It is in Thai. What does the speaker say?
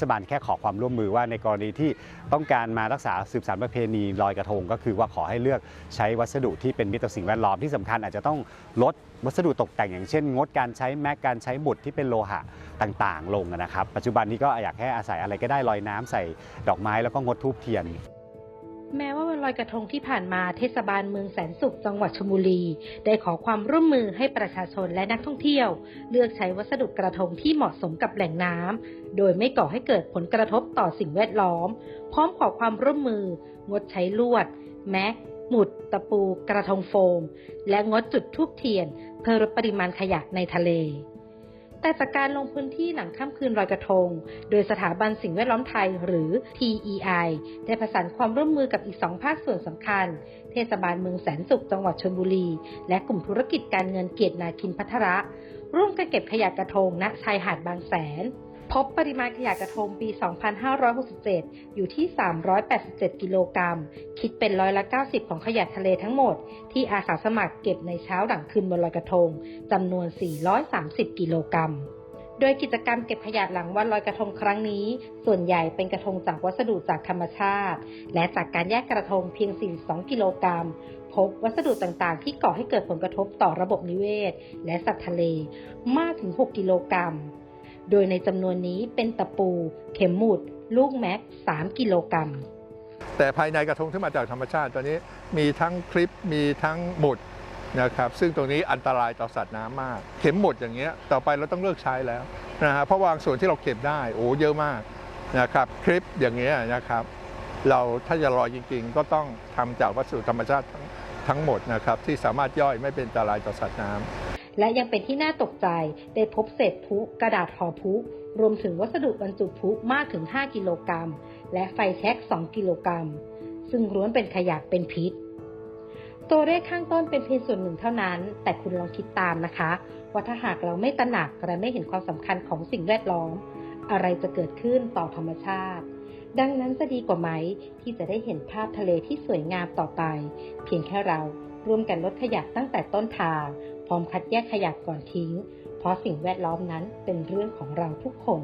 ศบาลแค่ขอความร่วมมือว่าในกรณีที่ต้องการมารักษาสืบสานประเพณีลอยกระทง ก็คือว่าขอให้เลือกใช้วัสดุที่เป็นมิตรต่อสิ่งแวดล้อมที่สำคัญอาจจะต้องลดวัสดุตกแต่งอย่างเช่น งดการใช้แม็กการใช้บุตรที่เป็นโลหะต่างๆ ลงนะครับ ปัจจุบันนี้ก็อยากแค่อาศัยอะไรก็ได้ลอยน้ำใส่ดอกไม้แล้วก็งดทูบเทียน แม้ว่าวันลอยกระทงที่ผ่านมาเทศบาลเมืองแสนสุขจังหวัดชลบุรี ได้ขอความร่วมมือให้ประชาชนและนักท่องเที่ยว เลือกใช้วัสดุกระทงที่เหมาะสมกับแหล่งน้ำโดยไม่ก่อให้เกิดผลกระทบต่อสิ่งแวดล้อม พร้อมขอความร่วมมือ งดใช้ลวด แมกหมุด ตะปู กระทงโฟม และงดจุดทูบเทียน เพื่อลดปริมาณขยะในทะเล แต่จากการลงพื้นที่หลังค่ำคืนลอยกระทง โดยสถาบันสิ่งแวดล้อมไทยหรือ TEI ได้ประสานความร่วมมือกับอีกสองภาคส่วนสำคัญ เทศบาลเมืองแสนสุขจังหวัดชลบุรี และกลุ่มธุรกิจการเงินเกียรตินาคินพัทระ ร่วมกันเก็บขยะกระทงณชายหาดบางแสน พบปริมาณขยะกระทงปี 2567 อยู่ที่ 387 กิโลกรัม คิดเป็นร้อยละ 90 ของขยะทะเลทั้งหมด ที่อาสาสมัครเก็บในเช้าหลังคืนบนลอยกระทง จำนวน 430 กิโลกรัม โดยกิจกรรมเก็บขยะหลังวันลอยกระทงครั้งนี้ ส่วนใหญ่เป็นกระทงจากวัสดุจากธรรมชาติ และจากการแยกกระทงเพียง 42 กิโลกรัมพบวัสดุต่างๆ ที่ก่อให้เกิดผลกระทบต่อระบบนิเวศ และสัตว์ทะเลมากถึง 6 กิโลกรัม โดยในจำนวนนี้เป็นตะปู เข็มหมุด ลูกแม็ก 3 กิโลกรัม แต่ภายในกระทงที่มาจากธรรมชาติตอนนี้มีทั้งคลิปมีทั้งหมุดนะครับซึ่งตรงนี้อันตรายต่อสัตว์น้ำมาก เข็มหมุดอย่างเงี้ยต่อไปเราต้องเลิกใช้แล้วนะฮะเพราะวางส่วนที่เราเก็บได้โอ้เยอะมากนะครับคลิปอย่างเงี้ยนะครับ เราถ้าจะลอยจริงๆ ก็ต้องทำจากวัสดุธรรมชาติทั้งทั้งหมดนะครับที่สามารถย่อยไม่เป็นอันตรายต่อสัตว์น้ำ และยังเป็นที่น่าตกใจได้พบเศษพุกระดาษห่อพุรวมถึงวัสดุบรรจุพุมากถึง 5 กิโลกรัม และไฟแช็ก 2 กิโลกรัม ซึ่งล้วนเป็นขยะเป็นพิษ ตัวเลขข้างต้นเป็นเพียงส่วนหนึ่งเท่านั้น แต่คุณลองคิดตามนะคะ ว่าถ้าหากเราไม่ตระหนักและไม่เห็นความสำคัญของสิ่งแวดล้อม อะไรจะเกิดขึ้นต่อธรรมชาติ ดังนั้นจะดีกว่าไหมที่จะได้เห็นภาพทะเลที่สวยงามต่อไป เพียงแค่เราร่วมกันลดขยะตั้งแต่ต้นทาง พร้อมคัดแยกขยะก่อนทิ้ง เพราะสิ่งแวดล้อมนั้นเป็นเรื่องของเราทุกคน